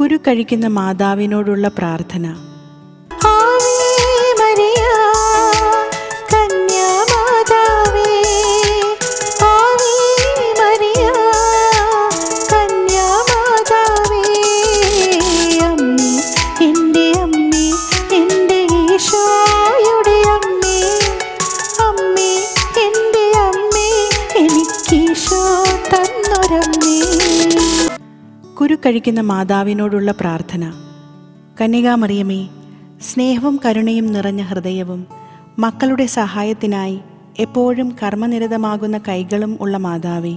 കുരു കഴിക്കുന്ന മാതാവിനോടുള്ള പ്രാർത്ഥന. കഴിക്കുന്ന മാതാവിനോടുള്ള പ്രാർത്ഥന. കന്യകാമറിയമേ സ്നേഹവും കരുണയും നിറഞ്ഞ ഹൃദയവും മക്കളുടെ സഹായത്തിനായി എപ്പോഴും കർമ്മനിരതമാകുന്ന കൈകളും ഉള്ള മാതാവേ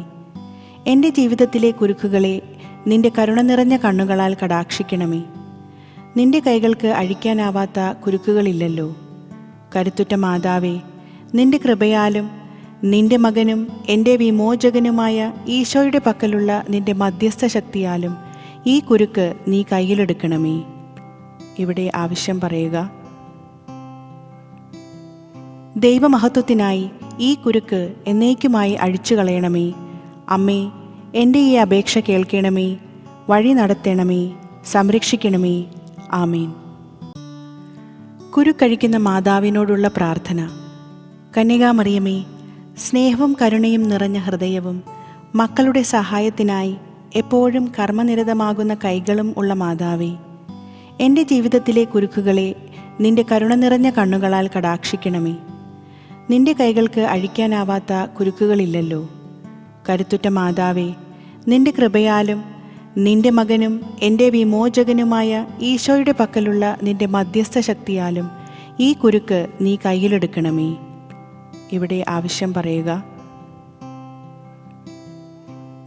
എന്റെ ജീവിതത്തിലെ കുരുക്കുകളെ നിന്റെ കരുണ നിറഞ്ഞ കണ്ണുകളാൽ കടാക്ഷിക്കണമേ. നിന്റെ കൈകൾക്ക് അഴിക്കാനാവാത്ത കുരുക്കുകളില്ലല്ലോ. കരുത്തുറ്റ മാതാവേ നിന്റെ കൃപയാലും നിന്റെ മകനും എന്റെ വിമോചകനുമായ ഈശോയുടെ പക്കലുള്ള നിന്റെ മധ്യസ്ഥ ശക്തിയാലും ഈ കുരുക്ക് നീ കയ്യിലെടുക്കണമേ. ഇവിടെ ആവശ്യം പറയുക. ദൈവമഹത്വത്തിനായി ഈ കുരുക്ക് എന്നേക്കുമായി അഴിച്ചു കളയണമേ അമ്മേ എന്റെ ഈ അപേക്ഷ കേൾക്കണമേ. വഴി നടത്തണമേ. സംരക്ഷിക്കണമേ. ആമീൻ. കുരുക്കഴിക്കുന്ന മാതാവിനോടുള്ള പ്രാർത്ഥന. കന്യകാമറിയമേ സ്നേഹവും കരുണയും നിറഞ്ഞ ഹൃദയവും മക്കളുടെ സഹായത്തിനായി എപ്പോഴും കർമ്മനിരതമാകുന്ന കൈകളും ഉള്ള മാതാവേ എന്റെ ജീവിതത്തിലെ കുരുക്കുകളെ നിന്റെ കരുണ നിറഞ്ഞ കണ്ണുകളാൽ കടാക്ഷിക്കണമേ. നിന്റെ കൈകൾക്ക് അഴിക്കാനാവാത്ത കുരുക്കുകളില്ലല്ലോ. കരുത്തുറ്റ മാതാവേ നിന്റെ കൃപയാലും നിന്റെ മകനും എന്റെ വിമോചകനുമായ ഈശോയുടെ പക്കലുള്ള നിന്റെ മധ്യസ്ഥ ശക്തിയാലും ഈ കുരുക്ക് നീ കയ്യിലെടുക്കണമേ. ഇവിടെ ആവശ്യം പറയുക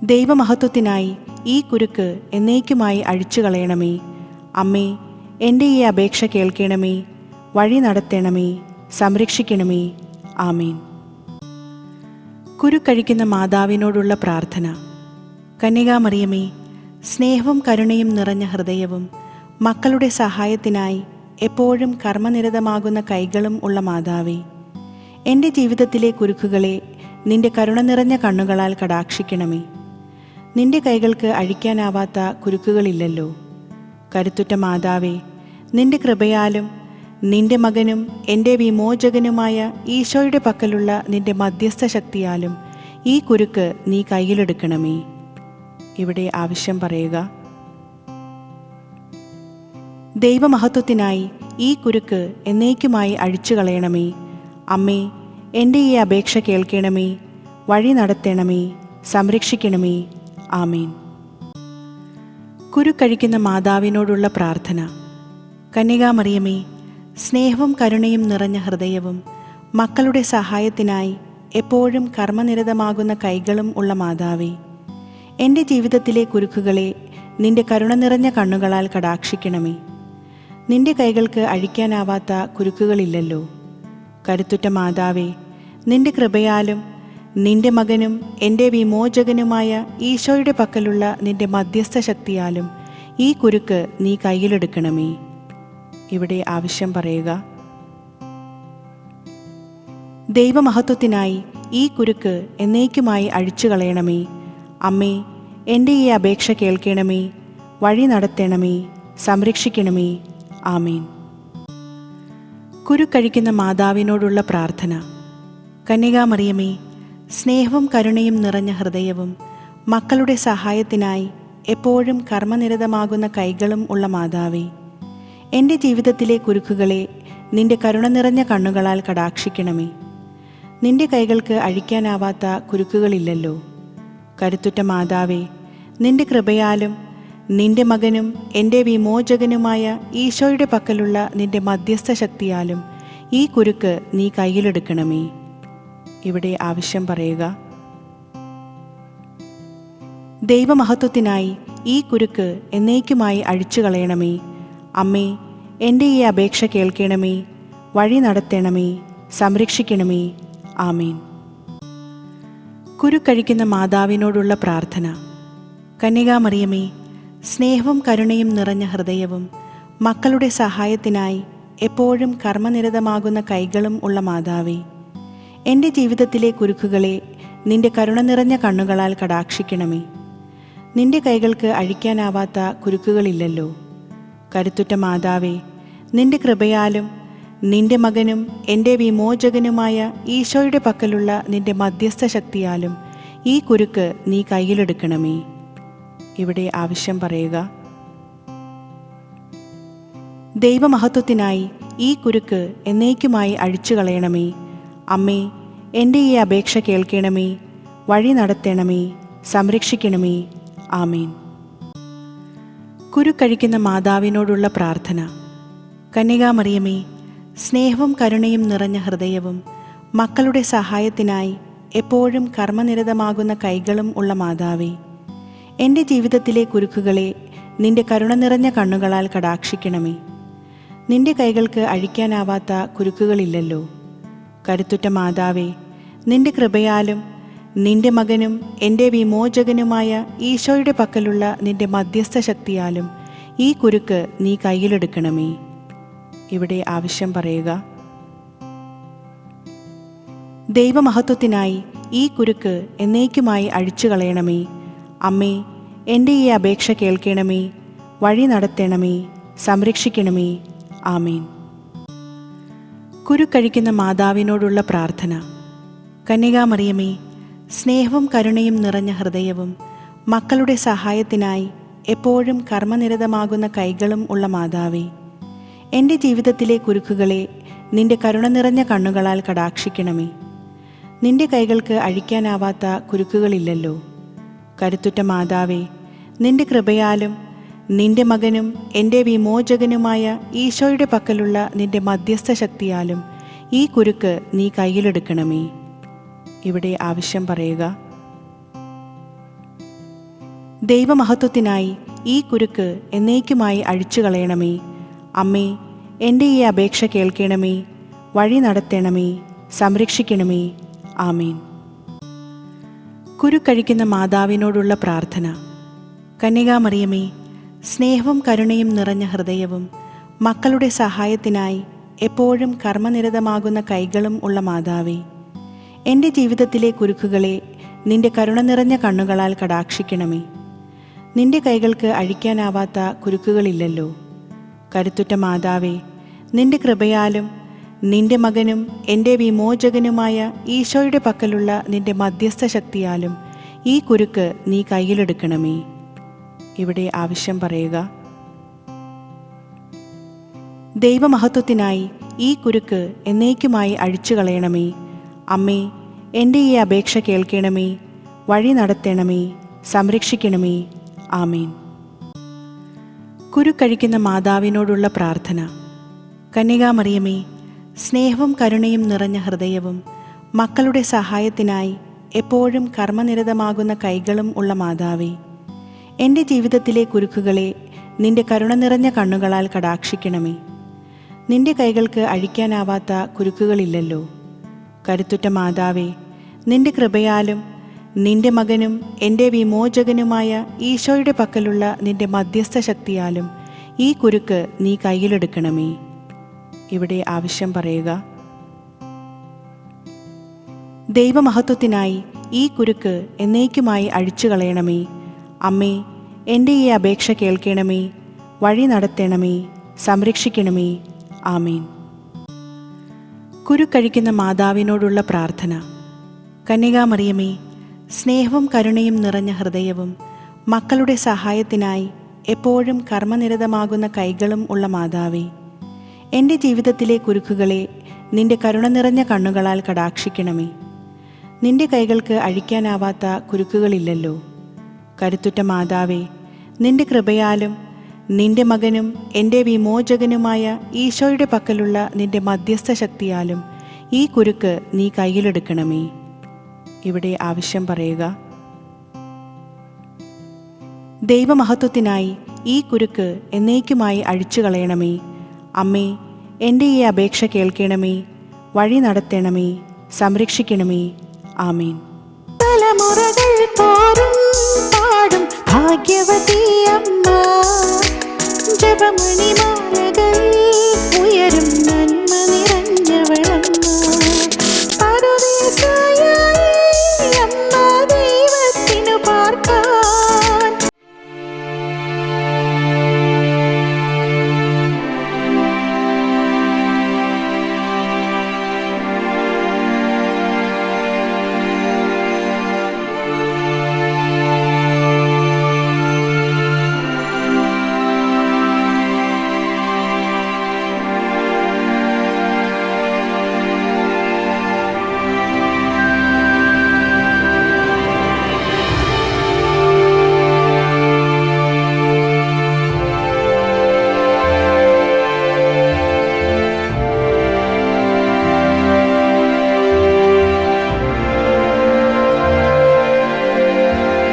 ദൈവമഹത്വത്തിനായി ഈ കുരുക്ക് എന്നേക്കുമായി അഴിച്ചു കളയണമേ അമ്മേ എന്റെ ഈ അപേക്ഷ കേൾക്കണമേ. വഴി നടത്തണമേ. സംരക്ഷിക്കണമേ. ആമീൻ. കുരു കഴിക്കുന്ന മാതാവിനോടുള്ള പ്രാർത്ഥന. കന്യകാമറിയമേ സ്നേഹവും കരുണയും നിറഞ്ഞ ഹൃദയവും മക്കളുടെ സഹായത്തിനായി എപ്പോഴും കർമ്മനിരതമാകുന്ന കൈകളും ഉള്ള മാതാവേ എന്റെ ജീവിതത്തിലെ കുരുക്കുകളെ നിന്റെ കരുണ നിറഞ്ഞ കണ്ണുകളാൽ കടാക്ഷിക്കണമേ. നിന്റെ കൈകൾക്ക് അഴിക്കാനാവാത്ത കുരുക്കുകളില്ലല്ലോ. കരുത്തുറ്റ മാതാവേ നിന്റെ കൃപയാലും നിന്റെ മകനും എന്റെ വിമോചകനുമായ ഈശോയുടെ പക്കലുള്ള നിന്റെ മധ്യസ്ഥ ശക്തിയാലും ഈ കുരുക്ക് നീ കയ്യിലെടുക്കണമേ. ഇവിടെ ആവശ്യം പറയുക. ദൈവമഹത്വത്തിനായി ഈ കുരുക്ക് എന്നേക്കുമായി അഴിച്ചു കളയണമേ. അമ്മേ എന്റെ ഈ അപേക്ഷ കേൾക്കണമേ വഴി നടത്തണമേ സംരക്ഷിക്കണമേ. ആമേൻ. കുരു കഴിക്കുന്ന മാതാവിനോടുള്ള പ്രാർത്ഥന. കന്യകാമറിയമേ സ്നേഹവും കരുണയും നിറഞ്ഞ ഹൃദയവും മക്കളുടെ സഹായത്തിനായി എപ്പോഴും കർമ്മനിരതമാകുന്ന കൈകളും ഉള്ള മാതാവേ എന്റെ ജീവിതത്തിലെ കുരുക്കുകളെ നിന്റെ കരുണ നിറഞ്ഞ കണ്ണുകളാൽ കടാക്ഷിക്കണമേ. നിന്റെ കൈകൾക്ക് അഴിക്കാനാവാത്ത കുരുക്കുകളില്ലല്ലോ. കരുത്തുറ്റ മാതാവേ നിന്റെ കൃപയാലും നിന്റെ മകനും എന്റെ വിമോചകനുമായ ഈശോയുടെ പക്കലുള്ള നിന്റെ മധ്യസ്ഥ ശക്തിയാലും ഈ കുരുക്ക് നീ കയ്യിലെടുക്കണമേ. ഇവിടെ ആവശ്യം പറയുക ദൈവമഹത്വത്തിനായി ഈ കുരുക്ക് എന്നേക്കുമായി അഴിച്ചു കളയണമേ അമ്മേ എന്റെ ഈ അപേക്ഷ കേൾക്കണമേ വഴി നടത്തണമേ സംരക്ഷിക്കണമേ. ആമീൻ. കുരുക്കഴിക്കുന്ന മാതാവിനോടുള്ള പ്രാർത്ഥന. കന്യകാമറിയമേ സ്നേഹവും കരുണയും നിറഞ്ഞ ഹൃദയവും മക്കളുടെ സഹായത്തിനായി എപ്പോഴും കർമ്മനിരതമാകുന്ന കൈകളും ഉള്ള മാതാവേ എന്റെ ജീവിതത്തിലെ കുരുക്കുകളെ നിന്റെ കരുണ നിറഞ്ഞ കണ്ണുകളാൽ കടാക്ഷിക്കണമേ. നിന്റെ കൈകൾക്ക് അഴിക്കാനാവാത്ത കുരുക്കുകളില്ലല്ലോ. കരുത്തുറ്റ മാതാവേ നിന്റെ കൃപയാലും നിന്റെ മകനും എന്റെ വിമോചകനുമായ ഈശോയുടെ പക്കലുള്ള നിന്റെ മധ്യസ്ഥ ശക്തിയാലും ഈ കുരുക്ക് നീ കയ്യിലെടുക്കണമേ. ഇവിടെ ആവശ്യം പറയുക. ദൈവമഹത്വത്തിനായി ഈ കുരുക്ക് എന്നേക്കുമായി അഴിച്ചു കളയണമേ. അമ്മേ എന്റെ ഈ അപേക്ഷ കേൾക്കണമേ. വഴി നടത്തണമേ. സംരക്ഷിക്കണമേ. ആമീൻ. കുരു കഴിക്കുന്ന മാതാവിനോടുള്ള പ്രാർത്ഥന. കന്യകാമറിയമേ സ്നേഹവും കരുണയും നിറഞ്ഞ ഹൃദയവും മക്കളുടെ സഹായത്തിനായി എപ്പോഴും കർമ്മനിരതമാകുന്ന കൈകളും ഉള്ള മാതാവേ എന്റെ ജീവിതത്തിലെ കുരുക്കുകളെ നിന്റെ കരുണ നിറഞ്ഞ കണ്ണുകളാൽ കടാക്ഷിക്കണമേ. നിന്റെ കൈകൾക്ക് അഴിക്കാനാവാത്ത കുരുക്കുകളില്ലല്ലോ. കരുത്തുറ്റ മാതാവേ നിന്റെ കൃപയാലും നിന്റെ മകനും എന്റെ വിമോചകനുമായ ഈശോയുടെ പക്കലുള്ള നിന്റെ മധ്യസ്ഥ ശക്തിയാലും ഈ കുരുക്ക് നീ കയ്യിലെടുക്കണമേ. ഇവിടെ ആവശ്യം പറയുക. ദൈവമഹത്വത്തിനായി ഈ കുരുക്ക് എന്നേക്കുമായി അഴിച്ചു കളയണമേ അമ്മേ എന്റെ ഈ അപേക്ഷ കേൾക്കണമേ വഴി നടത്തണമേ സംരക്ഷിക്കണമേ. ആമീൻ. കുരു കഴിക്കുന്ന മാതാവിനോടുള്ള പ്രാർത്ഥന. കന്യകാമറിയമേ സ്നേഹവും കരുണയും നിറഞ്ഞ ഹൃദയവും മക്കളുടെ സഹായത്തിനായി എപ്പോഴും കർമ്മനിരതമാകുന്ന കൈകളും ഉള്ള മാതാവേ എന്റെ ജീവിതത്തിലെ കുരുക്കുകളെ നിന്റെ കരുണ നിറഞ്ഞ കണ്ണുകളാൽ കടാക്ഷിക്കണമേ. നിന്റെ കൈകൾക്ക് അഴിക്കാനാവാത്ത കുരുക്കുകളില്ലല്ലോ. കരുത്തുറ്റ മാതാവേ നിന്റെ കൃപയാലും നിന്റെ മകനും എന്റെ വിമോചകനുമായ ഈശോയുടെ പക്കലുള്ള നിന്റെ മധ്യസ്ഥ ശക്തിയാലും ഈ കുരുക്ക് നീ കയ്യിലെടുക്കണമേ. ഇവിടെ ആവശ്യം പറയുക ദൈവമഹത്വത്തിനായി ഈ കുരുക്ക് എന്നേക്കുമായി അഴിച്ചു കളയണമേ. അമ്മേ എന്റെ ഈ അപേക്ഷ കേൾക്കണമേ വഴി നടത്തണമേ സംരക്ഷിക്കണമേ. ആമീൻ. കുരുക്കഴിക്കുന്ന മാതാവിനോടുള്ള പ്രാർത്ഥന. കന്യകാമറിയമേ സ്നേഹവും കരുണയും നിറഞ്ഞ ഹൃദയവും മക്കളുടെ സഹായത്തിനായി എപ്പോഴും കർമ്മനിരതമാകുന്ന കൈകളും ഉള്ള മാതാവേ എന്റെ ജീവിതത്തിലെ കുരുക്കുകളെ നിന്റെ കരുണ നിറഞ്ഞ കണ്ണുകളാൽ കടാക്ഷിക്കണമേ. നിന്റെ കൈകൾക്ക് അഴിക്കാനാവാത്ത കുരുക്കുകളില്ലല്ലോ. കരുത്തുറ്റ മാതാവേ നിന്റെ കൃപയാലും നിന്റെ മകനും എന്റെ വിമോചകനുമായ ഈശോയുടെ പക്കലുള്ള നിന്റെ മധ്യസ്ഥ ശക്തിയാലും ഈ കുരുക്ക് നീ കയ്യിലെടുക്കണമേ. ഇവിടെ ആവശ്യം പറയുക ദൈവമഹത്വത്തിനായി ഈ കുരുക്ക് എന്നേക്കുമായി അഴിച്ചു കളയണമേ. അമ്മേ എന്റെ ഈ അപേക്ഷ കേൾക്കണമേ വഴി നടത്തണമേ സംരക്ഷിക്കണമേ. ആമീൻ. കുരുക്കഴിക്കുന്ന മാതാവിനോടുള്ള പ്രാർത്ഥന. കന്യകാമറിയമേ സ്നേഹവും കരുണയും നിറഞ്ഞ ഹൃദയവും മക്കളുടെ സഹായത്തിനായി എപ്പോഴും കർമ്മനിരതമാകുന്ന കൈകളും ഉള്ള മാതാവേ എന്റെ ജീവിതത്തിലെ കുരുക്കുകളെ നിന്റെ കരുണ നിറഞ്ഞ കണ്ണുകളാൽ കടാക്ഷിക്കണമേ. നിന്റെ കൈകൾക്ക് അഴിക്കാനാവാത്ത കുരുക്കുകളില്ലല്ലോ. കരുത്തുറ്റ മാതാവേ നിന്റെ കൃപയാലും നിന്റെ മകനും എന്റെ വിമോചകനുമായ ഈശോയുടെ പക്കലുള്ള നിന്റെ മധ്യസ്ഥ ശക്തിയാലും ഈ കുരുക്ക് നീ കയ്യിലെടുക്കണമേ. ഇവിടെ ആവശ്യം പറയുക. ദൈവമഹത്വത്തിനായി ഈ കുരുക്ക് എന്നേക്കുമായി അഴിച്ചു കളയണമേ. അമ്മേ എന്റെ ഈ അപേക്ഷ കേൾക്കണമേ. വഴി നടത്തണമേ. സംരക്ഷിക്കണമേ. ആമീൻ. കുരുക്കഴിക്കുന്ന മാതാവിനോടുള്ള പ്രാർത്ഥന. കന്യകാമറിയമേ സ്നേഹവും കരുണയും നിറഞ്ഞ ഹൃദയവും മക്കളുടെ സഹായത്തിനായി എപ്പോഴും കർമ്മനിരതമാകുന്ന കൈകളും ഉള്ള മാതാവേ എന്റെ ജീവിതത്തിലെ കുരുക്കുകളെ നിന്റെ കരുണ നിറഞ്ഞ കണ്ണുകളാൽ കടാക്ഷിക്കണമേ. നിന്റെ കൈകൾക്ക് അഴിക്കാനാവാത്ത കുരുക്കുകളില്ലല്ലോ. കരുത്തുറ്റ മാതാവേ നിന്റെ കൃപയാലും നിന്റെ മകനും എന്റെ വിമോചകനുമായ ഈശോയുടെ പക്കലുള്ള നിന്റെ മധ്യസ്ഥ ശക്തിയാലും ഈ കുരുക്ക് നീ കയ്യിലെടുക്കണമേ. ഇവിടെ ആവശ്യം പറയുക ദൈവമഹത്വത്തിനായി ഈ കുരുക്ക് എന്നേക്കുമായി അഴിച്ചു കളയണമേ അമ്മേ എന്റെ ഈ അപേക്ഷ കേൾക്കണമേ വഴി നടത്തണമേ സംരക്ഷിക്കണമേ. ആമീൻ. കുരുക്കഴിക്കുന്ന മാതാവിനോടുള്ള പ്രാർത്ഥന. കന്യകാമറിയമേ സ്നേഹവും കരുണയും നിറഞ്ഞ ഹൃദയവും മക്കളുടെ സഹായത്തിനായി എപ്പോഴും കർമ്മനിരതമാകുന്ന കൈകളും ഉള്ള മാതാവേ എന്റെ ജീവിതത്തിലെ കുരുക്കുകളെ നിന്റെ കരുണ നിറഞ്ഞ കണ്ണുകളാൽ കടാക്ഷിക്കണമേ. നിന്റെ കൈകൾക്ക് അഴിക്കാനാവാത്ത കുരുക്കുകളില്ലല്ലോ. കരുത്തുറ്റ മാതാവേ നിന്റെ കൃപയാലും നിന്റെ മകനും എന്റെ വിമോചകനുമായ ഈശോയുടെ പക്കലുള്ള നിന്റെ മധ്യസ്ഥ ശക്തിയാലും ഈ കുരുക്ക് നീ കയ്യിലെടുക്കണമേ. ഇവിടെ ആവശ്യം പറയുക ദൈവമഹത്വത്തിനായി ഈ കുരുക്ക് എന്നേക്കുമായി അഴിച്ചു കളയണമേ. അമ്മേ എന്റെ ഈ അപേക്ഷ കേൾക്കണമേ വഴി നടത്തണമേ സംരക്ഷിക്കണമേ. ആമീൻ. തലമുറകൾ from her anymore.